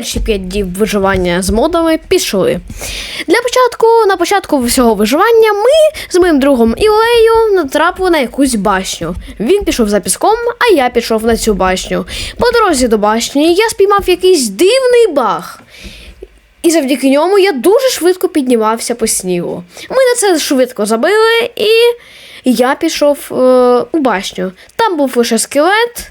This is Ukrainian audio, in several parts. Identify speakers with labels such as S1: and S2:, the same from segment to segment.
S1: перші 5 днів виживання з модами пішли. Для початку, на початку всього виживання, ми з моїм другом Ілею натрапили на якусь башню. Він пішов за піском, а я пішов на цю башню. По дорозі до башні я спіймав якийсь дивний баг. І завдяки ньому я дуже швидко піднімався по снігу. Ми на це швидко забили, і я пішов е, у башню. Там був лише скелет,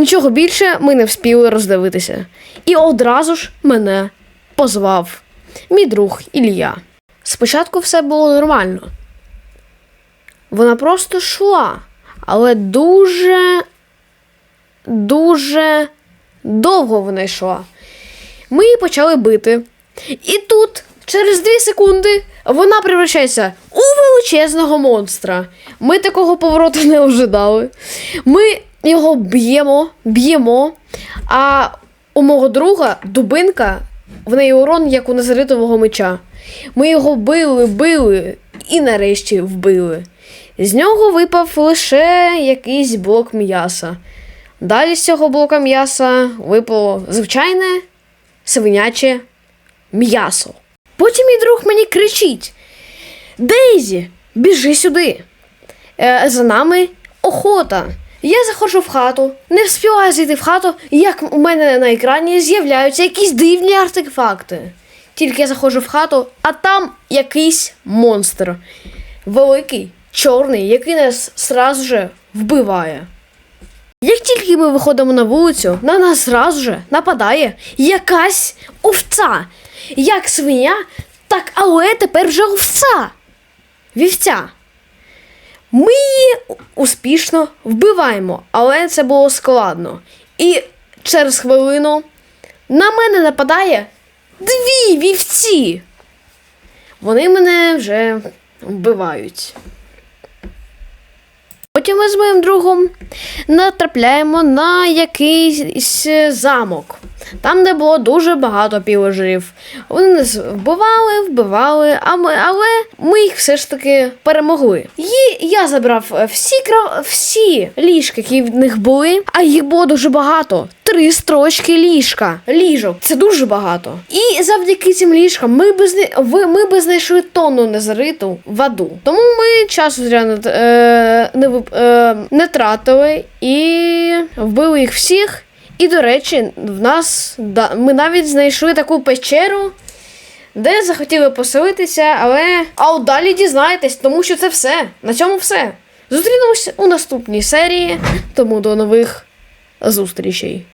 S1: нічого більше ми не вспіли роздивитися. І одразу ж мене позвав мій друг Ілля. Спочатку все було нормально. Вона просто йшла, але дуже, дуже довго вона йшла. Ми її почали бити. І тут, через 2 секунди, вона превращається у величезного монстра. Ми такого повороту не ожидали. Ми його б'ємо, б'ємо. А у мого друга дубинка, в неї урон, як у назаритового меча. Ми його били, били і нарешті вбили. З нього випав лише якийсь блок м'яса. Далі з цього блока м'яса випало звичайне свиняче м'ясо. Потім мій друг мені кричить: Дейзі, біжи сюди. Е, за нами охота. Я заходжу в хату, не вспіваю зайти в хату, як у мене на екрані з'являються якісь дивні артефакти. Тільки я заходжу в хату, а там якийсь монстр. Великий, чорний, який нас сразу же вбиває. Як тільки ми виходимо на вулицю, на нас зразу же нападає якась овця. Як свиня, так але тепер вже овця. Вівця. Ми її успішно вбиваємо, але це було складно. І через хвилину на мене нападає дві вівці. Вони мене вже вбивають. Потім ми з моїм другом натрапляємо на якийсь замок, там, де було дуже багато пілежерів. Вони нас вбивали, вбивали, а ми, але ми їх все ж таки перемогли. І я забрав е, всі, кра- всі ліжка, які в них були, а їх було дуже багато. Три строчки ліжка. Ліжок. Це дуже багато. І завдяки цим ліжкам ми би, ви- ми би знайшли тонну незариту воду. Тому ми часу зря не, е, не, е, не тратили і вбили їх всіх. І, до речі, в нас да, ми навіть знайшли таку печеру, де захотіли поселитися, але. А от далі дізнаєтесь, тому що це все. На цьому все. Зустрінемось у наступній серії, тому до нових зустрічей.